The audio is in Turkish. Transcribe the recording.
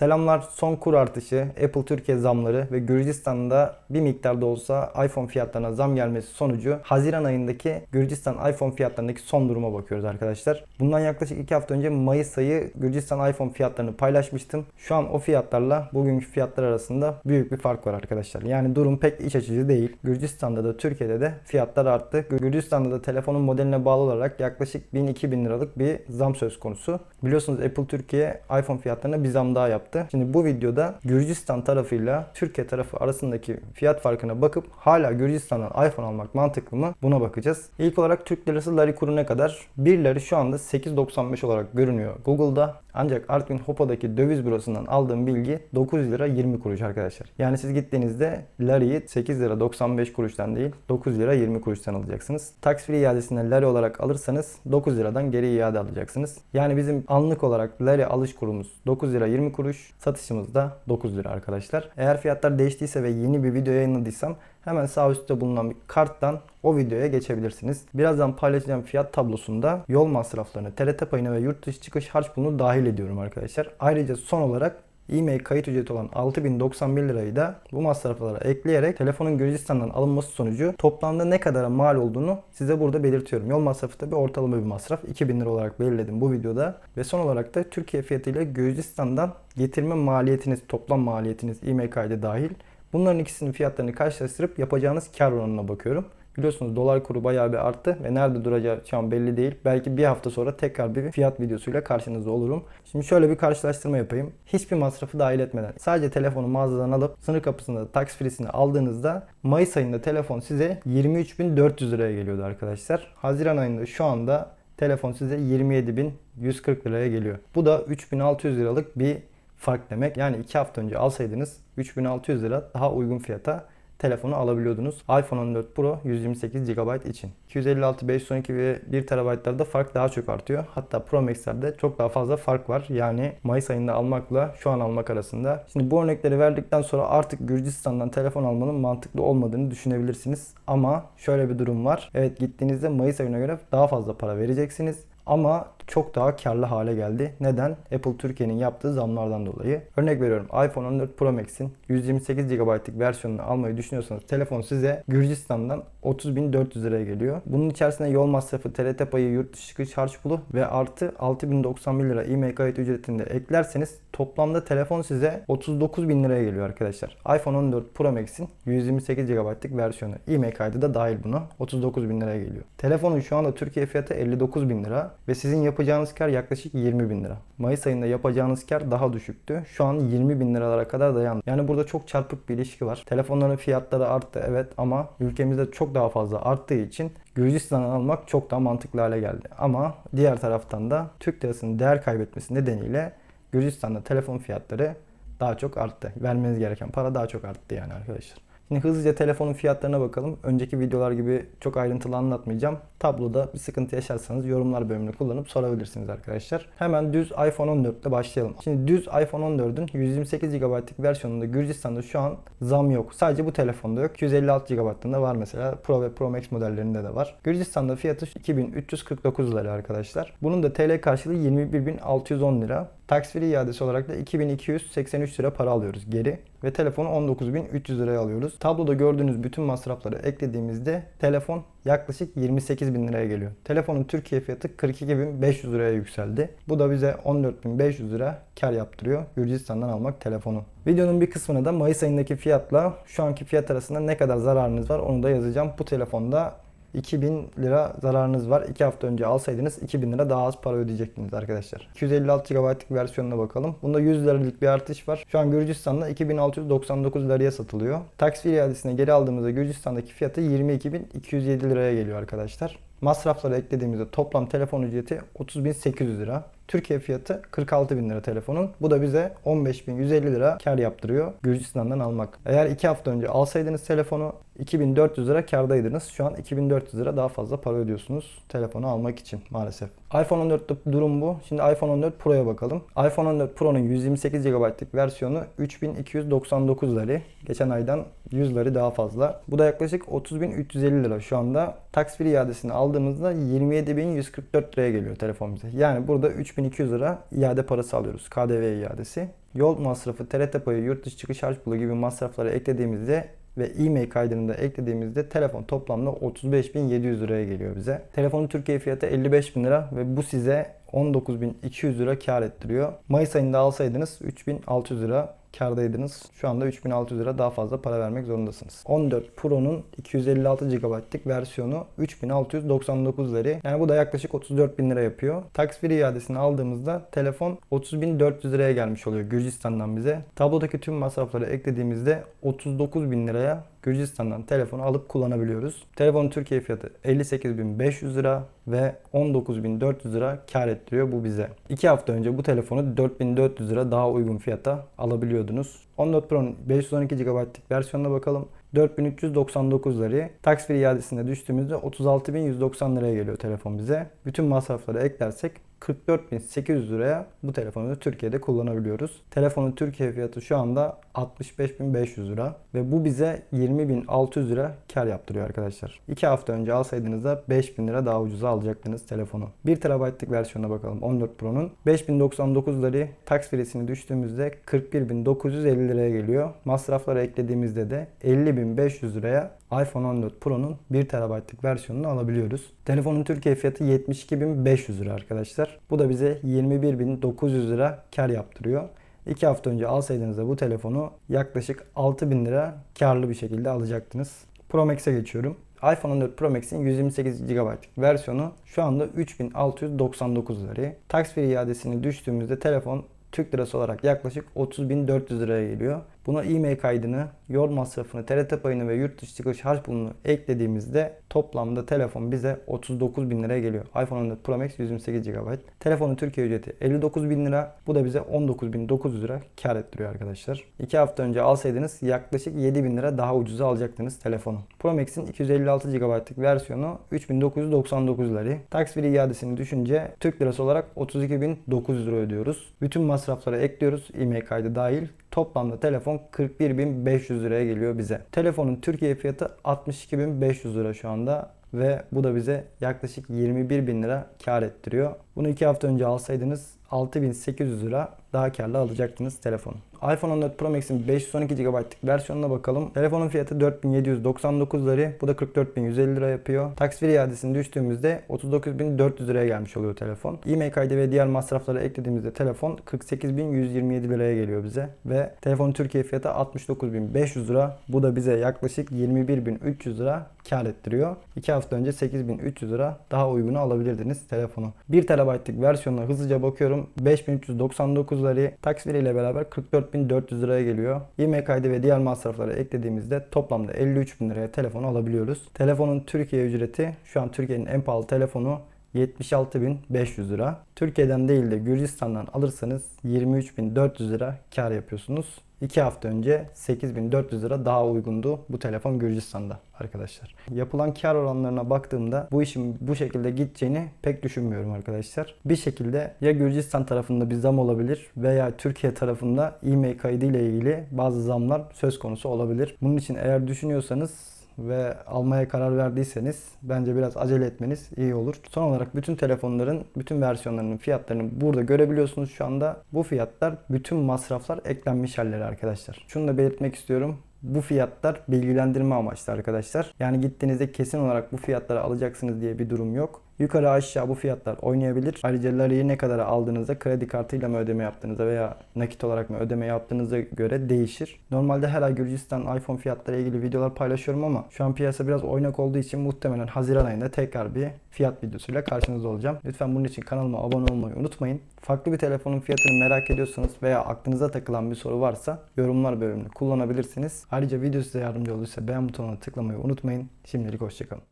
Selamlar. Son kur artışı, Apple Türkiye zamları ve Gürcistan'da bir miktarda olsa iPhone fiyatlarına zam gelmesi sonucu Haziran ayındaki Gürcistan iPhone fiyatlarındaki son duruma bakıyoruz arkadaşlar. Bundan yaklaşık 2 hafta önce Mayıs ayı Gürcistan iPhone fiyatlarını paylaşmıştım. Şu an o fiyatlarla bugünkü fiyatlar arasında büyük bir fark var arkadaşlar. Yani durum pek iç açıcı değil. Gürcistan'da da Türkiye'de de fiyatlar arttı. Gürcistan'da da telefonun modeline bağlı olarak yaklaşık 1000-2000 liralık bir zam söz konusu. Biliyorsunuz Apple Türkiye iPhone fiyatlarına bir zam daha yaptı. Şimdi bu videoda Gürcistan tarafıyla Türkiye tarafı arasındaki fiyat farkına bakıp hala Gürcistan'dan iPhone almak mantıklı mı buna bakacağız. İlk olarak Türk lirası lari kuru ne kadar? 1 lari şu anda 8.95 olarak görünüyor Google'da. Ancak Artvin Hopa'daki döviz bürosundan aldığım bilgi 9 lira 20 kuruş arkadaşlar. Yani siz gittiğinizde lariyi 8 lira 95 kuruştan değil 9 lira 20 kuruştan alacaksınız. Tax free iadesinde lari olarak alırsanız 9 liradan geri iade alacaksınız. Yani bizim anlık olarak lari alış kurumuz 9 lira 20 kuruş, satışımız da 9 lira arkadaşlar. Eğer fiyatlar değiştiyse ve yeni bir video yayınladıysam hemen sağ üstte bulunan bir karttan o videoya geçebilirsiniz. Birazdan paylaşacağım fiyat tablosunda yol masraflarını, TRT payını ve yurt dışı çıkış harç pulunu dahil ediyorum arkadaşlar. Ayrıca son olarak e-mail kayıt ücreti olan 6091 lirayı da bu masraflara ekleyerek telefonun Gürcistan'dan alınması sonucu toplamda ne kadara mal olduğunu size burada belirtiyorum. Yol masrafı da bir ortalama bir masraf. 2000 lira olarak belirledim bu videoda. Ve son olarak da Türkiye fiyatıyla Gürcistan'dan getirme maliyetiniz, toplam maliyetiniz e-mail kaydı dahil. Bunların ikisinin fiyatlarını karşılaştırıp yapacağınız kar oranına bakıyorum. Biliyorsunuz dolar kuru bayağı bir arttı ve nerede duracağı şu an belli değil. Belki bir hafta sonra tekrar bir fiyat videosuyla karşınızda olurum. Şimdi şöyle bir karşılaştırma yapayım. Hiçbir masrafı dahil etmeden sadece telefonu mağazadan alıp sınır kapısında tax free'sini aldığınızda Mayıs ayında telefon size 23.400 liraya geliyordu arkadaşlar. Haziran ayında şu anda telefon size 27.140 liraya geliyor. Bu da 3600 liralık bir fark demek. Yani 2 hafta önce alsaydınız 3600 lira daha uygun fiyata telefonu alabiliyordunuz. iPhone 14 Pro 128 GB için. 256, 512 ve 1 TB'larda fark daha çok artıyor. Hatta Pro Max'lerde çok daha fazla fark var. Yani Mayıs ayında almakla şu an almak arasında. Şimdi bu örnekleri verdikten sonra artık Gürcistan'dan telefon almanın mantıklı olmadığını düşünebilirsiniz. Ama şöyle bir durum var. Evet gittiğinizde Mayıs ayına göre daha fazla para vereceksiniz. Ama çok daha karlı hale geldi. Neden? Apple Türkiye'nin yaptığı zamlardan dolayı. Örnek veriyorum iPhone 14 Pro Max'in 128 GB'lık versiyonunu almayı düşünüyorsanız telefon size Gürcistan'dan 30.400 liraya geliyor. Bunun içerisinde yol masrafı, TRT payı, yurt dışı çıkış harç pulu ve artı 6.091 lira kayıt ücretini de eklerseniz toplamda telefon size 39.000 liraya geliyor arkadaşlar. iPhone 14 Pro Max'in 128 GB'lık versiyonu. E-mail kaydı da dahil buna. 39.000 liraya geliyor. Telefonun şu anda Türkiye fiyatı 59.000 lira ve sizin yapacağınız kar yaklaşık 20 bin lira. Mayıs ayında yapacağınız kar daha düşüktü. Şu an 20 bin liralara kadar dayandı. Yani burada çok çarpık bir ilişki var. Telefonların fiyatları arttı evet ama ülkemizde çok daha fazla arttığı için Gürcistan'dan almak çok daha mantıklı hale geldi. Ama diğer taraftan da Türk lirasının değer kaybetmesi nedeniyle Gürcistan'da telefon fiyatları daha çok arttı. Vermeniz gereken para daha çok arttı yani arkadaşlar. Şimdi hızlıca telefonun fiyatlarına bakalım. Önceki videolar gibi çok ayrıntılı anlatmayacağım. Tabloda bir sıkıntı yaşarsanız yorumlar bölümünü kullanıp sorabilirsiniz arkadaşlar. Hemen düz iPhone 14 ile başlayalım. Şimdi düz iPhone 14'ün 128 GB'lık versiyonunda Gürcistan'da şu an zam yok. Sadece bu telefonda yok. 256 GB'ında var mesela. Pro ve Pro Max modellerinde de var. Gürcistan'da fiyatı 2349 lira arkadaşlar. Bunun da TL karşılığı 21.610 lira. Tax free iadesi olarak da 2283 lira para alıyoruz geri ve telefonu 19.300 liraya alıyoruz. Tabloda gördüğünüz bütün masrafları eklediğimizde telefon yaklaşık 28 bin liraya geliyor. Telefonun Türkiye fiyatı 42.500 liraya yükseldi. Bu da bize 14.500 lira kar yaptırıyor Gürcistan'dan almak telefonu. Videonun bir kısmına da Mayıs ayındaki fiyatla şu anki fiyat arasında ne kadar zararınız var onu da yazacağım. Bu telefonda 2000 lira zararınız var. 2 hafta önce alsaydınız 2000 lira daha az para ödeyecektiniz arkadaşlar. 256 GB'lık versiyonuna bakalım. Bunda 100 liralık bir artış var. Şu an Gürcistan'da 2699 liraya satılıyor. Free iadesine geri aldığımızda Gürcistan'daki fiyatı 22.207 liraya geliyor arkadaşlar. Masrafları eklediğimizde toplam telefon ücreti 30.800 lira. Türkiye fiyatı 46 bin lira telefonun. Bu da bize 15.150 lira kar yaptırıyor Gürcistan'dan almak. Eğer 2 hafta önce alsaydınız telefonu 2400 lira kardaydınız. Şu an 2400 lira daha fazla para ödüyorsunuz telefonu almak için maalesef. iPhone 14'te durum bu. Şimdi iPhone 14 Pro'ya bakalım. iPhone 14 Pro'nun 128 GB'lık versiyonu 3299 lira. Geçen aydan 100 lira daha fazla. Bu da yaklaşık 30.350 lira şu anda. Free iadesini aldığımızda 27.144 liraya geliyor telefon bize. Yani burada 3000 3200 lira iade parası alıyoruz. KDV iadesi. Yol masrafı, TRT payı, yurt dışı çıkış harç pulu gibi masrafları eklediğimizde ve e-mail kaydını da eklediğimizde telefon toplamda 35.700 liraya geliyor bize. Telefonun Türkiye fiyatı 55.000 lira ve bu size 19.200 lira kar ettiriyor. Mayıs ayında alsaydınız 3.600 lira kardaydınız. Şu anda 3600 lira daha fazla para vermek zorundasınız. 14 Pro'nun 256 GB'lık versiyonu 3699 lira. Yani bu da yaklaşık 34 bin lira yapıyor. Tax free iadesini aldığımızda telefon 30.400 liraya gelmiş oluyor Gürcistan'dan bize. Tablodaki tüm masrafları eklediğimizde 39 bin liraya Gürcistan'dan telefonu alıp kullanabiliyoruz. Telefonun Türkiye fiyatı 58.500 lira ve 19.400 lira kar ettiriyor bu bize. 2 hafta önce bu telefonu 4400 lira daha uygun fiyata alabiliyordunuz. 14 Pro'nun 512 GB'lık versiyonuna bakalım. 4399 lirayı. Free iadesine düştüğümüzde 36.190 liraya geliyor telefon bize. Bütün masrafları eklersek 44.800 liraya bu telefonu Türkiye'de kullanabiliyoruz. Telefonun Türkiye fiyatı şu anda 65.500 lira ve bu bize 20.600 lira kar yaptırıyor arkadaşlar. 2 hafta önce alsaydınız da 5.000 lira daha ucuza alacaktınız telefonu. 1 TB'lık versiyona bakalım 14 Pro'nun. 5099 lirayı tax free'sini düştüğümüzde 41.950 liraya geliyor. Masrafları eklediğimizde de 50.500 liraya iPhone 14 Pro'nun 1 TB'lık versiyonunu alabiliyoruz. Telefonun Türkiye fiyatı 72.500 lira arkadaşlar. Bu da bize 21.900 lira kar yaptırıyor. 2 hafta önce alsaydınız da bu telefonu yaklaşık 6000 lira karlı bir şekilde alacaktınız. Pro Max'e geçiyorum. iPhone 14 Pro Max'in 128 GB'lık versiyonu şu anda 3699 lira. Tax free iadesini düştüğümüzde telefon Türk lirası olarak yaklaşık 30.400 liraya geliyor. Buna e-mail kaydını, yol masrafını, TRT payını ve yurt dışı çıkış harç pulunu eklediğimizde toplamda telefon bize 39.000 liraya geliyor. iPhone 14 Pro Max 128 GB. Telefonun Türkiye ücreti 59.000 lira. Bu da bize 19.900 lira kar ettiriyor arkadaşlar. 2 hafta önce alsaydınız yaklaşık 7.000 lira daha ucuza alacaktınız telefonu. Pro Max'in 256 GB'lık versiyonu 3999 lira. Tax free iadesini düşünce Türk lirası olarak 32.900 lira ödüyoruz. Bütün masrafları ekliyoruz. E-mail kaydı dahil. Toplamda telefon 41.500 liraya geliyor bize. Telefonun Türkiye fiyatı 62.500 lira şu anda ve bu da bize yaklaşık 21.000 lira kar ettiriyor. Bunu 2 hafta önce alsaydınız 6800 lira daha karlı alacaktınız telefonu. iPhone 14 Pro Max'in 512 GB'lık versiyonuna bakalım. Telefonun fiyatı 4799 lira. Bu da 44150 lira yapıyor. Free iadesini düştüğümüzde 39400 liraya gelmiş oluyor telefon. Kaydı ve diğer masrafları eklediğimizde telefon 48127 liraya geliyor bize. Ve telefonun Türkiye fiyatı 69500 lira. Bu da bize yaklaşık 21300 lira kar ettiriyor. 2 hafta önce 8300 lira daha uygunu alabilirdiniz telefonu. 1 TB'lık versiyonuna hızlıca bakıyorum. 5399 lira tax free ile beraber 44400 liraya geliyor. E-mail kaydı ve diğer masrafları eklediğimizde toplamda 53000 liraya telefonu alabiliyoruz. Telefonun Türkiye ücreti şu an Türkiye'nin en pahalı telefonu 76.500 lira. Türkiye'den değil de Gürcistan'dan alırsanız 23.400 lira kar yapıyorsunuz. 2 hafta önce 8400 lira daha uygundu bu telefon Gürcistan'da arkadaşlar. Yapılan kar oranlarına baktığımda bu işin bu şekilde gideceğini pek düşünmüyorum arkadaşlar. Bir şekilde ya Gürcistan tarafında bir zam olabilir veya Türkiye tarafında e-mail kaydı ile ilgili bazı zamlar söz konusu olabilir. Bunun için eğer düşünüyorsanız ve almaya karar verdiyseniz bence biraz acele etmeniz iyi olur. Son olarak bütün telefonların bütün versiyonlarının fiyatlarını burada görebiliyorsunuz şu anda. Bu fiyatlar bütün masraflar eklenmiş halleri arkadaşlar. Şunu da belirtmek istiyorum. Bu fiyatlar bilgilendirme amaçlı arkadaşlar. Yani gittiğinizde kesin olarak bu fiyatları alacaksınız diye bir durum yok. Yukarı aşağı bu fiyatlar oynayabilir. Ayrıca Lari'yi ne kadar aldığınızda kredi kartıyla mı ödeme yaptığınızda veya nakit olarak mı ödeme yaptığınıza göre değişir. Normalde her ay Gürcistan iPhone fiyatları ilgili videolar paylaşıyorum ama şu an piyasa biraz oynak olduğu için muhtemelen Haziran ayında tekrar bir fiyat videosuyla karşınızda olacağım. Lütfen bunun için kanalıma abone olmayı unutmayın. Farklı bir telefonun fiyatını merak ediyorsanız veya aklınıza takılan bir soru varsa yorumlar bölümünü kullanabilirsiniz. Ayrıca video size yardımcı olursa beğen butonuna tıklamayı unutmayın. Şimdilik hoşçakalın.